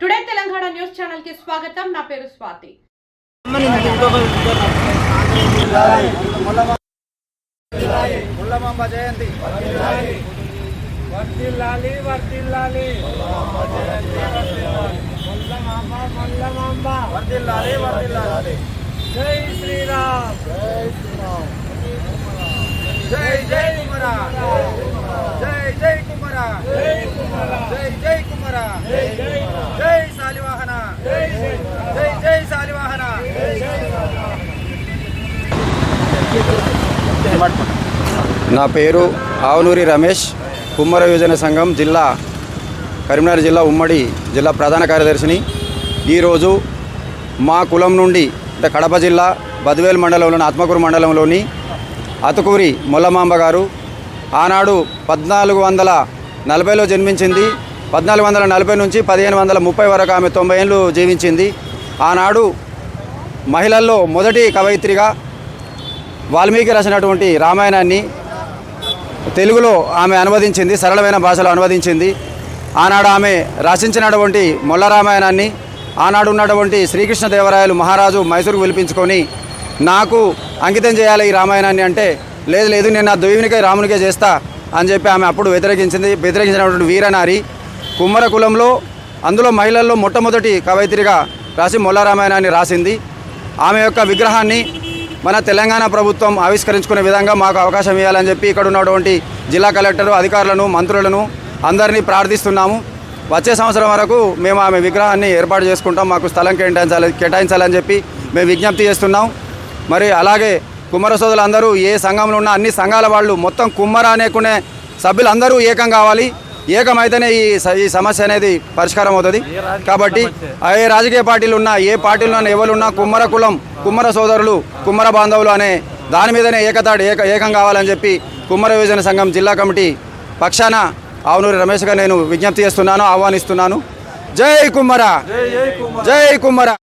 Today Telangana news ఛానల్కి స్వాగతం. నా పేరు స్వాతి. ముల్లమాంబ జయంతి. వర్దిల్లాలి వర్దిల్లాలి మల్లమాంబ మల్లమాంబ వర్దిల్లాలి వర్దిల్లాలి జై శ్రీరామ్. జై నా పేరు ఆవునూరి రమేష్ కుమ్మర యువజన సంఘం జిల్లా కరీంనగర్ జిల్లా ఉమ్మడి జిల్లా ప్రధాన కార్యదర్శిని. ఈరోజు మా కులం నుండి అంటే కడప జిల్లా బద్వేల్ మండలంలోని ఆత్మకూరు మండలంలోని అతుకూరి మొల్లమాంబ గారు ఆనాడు పద్నాలుగు వందల నలభైలో జన్మించింది. పద్నాలుగు వందల నలభై నుంచి పదిహేను వందల ముప్పై వరకు ఆమె తొంభై ఏళ్ళు జీవించింది. ఆనాడు మహిళల్లో మొదటి కవయిత్రిగా వాల్మీకి రాసినటువంటి రామాయణాన్ని తెలుగులో ఆమె అనువదించింది సరళమైన భాషలో అనువదించింది. ఆనాడు ఆమె రచించినటువంటి మొల్ల రామాయణాన్ని ఆనాడు ఉన్నటువంటి శ్రీకృష్ణదేవరాయలు మహారాజు మైసూరుకు పిలిపించుకొని నాకు అంకితం చేయాలి ఈ రామాయణాన్ని అంటే లేదు లేదు నేను నా దైవునికే రామునికే చేస్తా అని చెప్పి ఆమె అప్పుడు వ్యతిరేకించింది. వ్యతిరేకించినటువంటి వీరనారి కుమ్మర కులంలో అందులో మహిళల్లో మొట్టమొదటి కవయిత్రిగా రాసి మొల్ల రామాయణాన్ని రాసింది. ఆమె యొక్క విగ్రహాన్ని మన తెలంగాణ ప్రభుత్వం ఆవిష్కరించుకునే విధంగా మాకు అవకాశం ఇవ్వాలని చెప్పి ఇక్కడ ఉన్నటువంటి జిల్లా కలెక్టర్ అధికారులను మంత్రులను అందరినీ ప్రార్థిస్తున్నాము. వచ్చే సంవత్సరం వరకు మేము ఆమె విగ్రహాన్ని ఏర్పాటు చేసుకుంటాం. మాకు స్థలం కేటాయించాలి కేటాయించాలని చెప్పి మేము విజ్ఞప్తి చేస్తున్నాం. మరి అలాగే కుమ్మర సోదరులందరూ ఏ సంఘంలో ఉన్న అన్ని సంఘాల వాళ్ళు మొత్తం కుమ్మర అనేకునే సభ్యులందరూ ఏకం కావాలి. ఏకమైతేనే ఈ ఈ సమస్య అనేది పరిష్కారం అవుతుంది. కాబట్టి ఏ రాజకీయ పార్టీలు ఉన్నా ఏ పార్టీలు ఉన్నా ఎవరు ఉన్నా కుమ్మర కులం కుమ్మర సోదరులు కుమ్మర బాంధవులు అనే దాని మీదనే ఏకతాడు ఏక ఏకం కావాలని చెప్పి కుమ్మర విభజన సంఘం జిల్లా కమిటీ పక్షాన ఆవునూరి రమేష్గా నేను విజ్ఞప్తి చేస్తున్నాను ఆహ్వానిస్తున్నాను. జై కుమ్మర! జై కుమ్మర!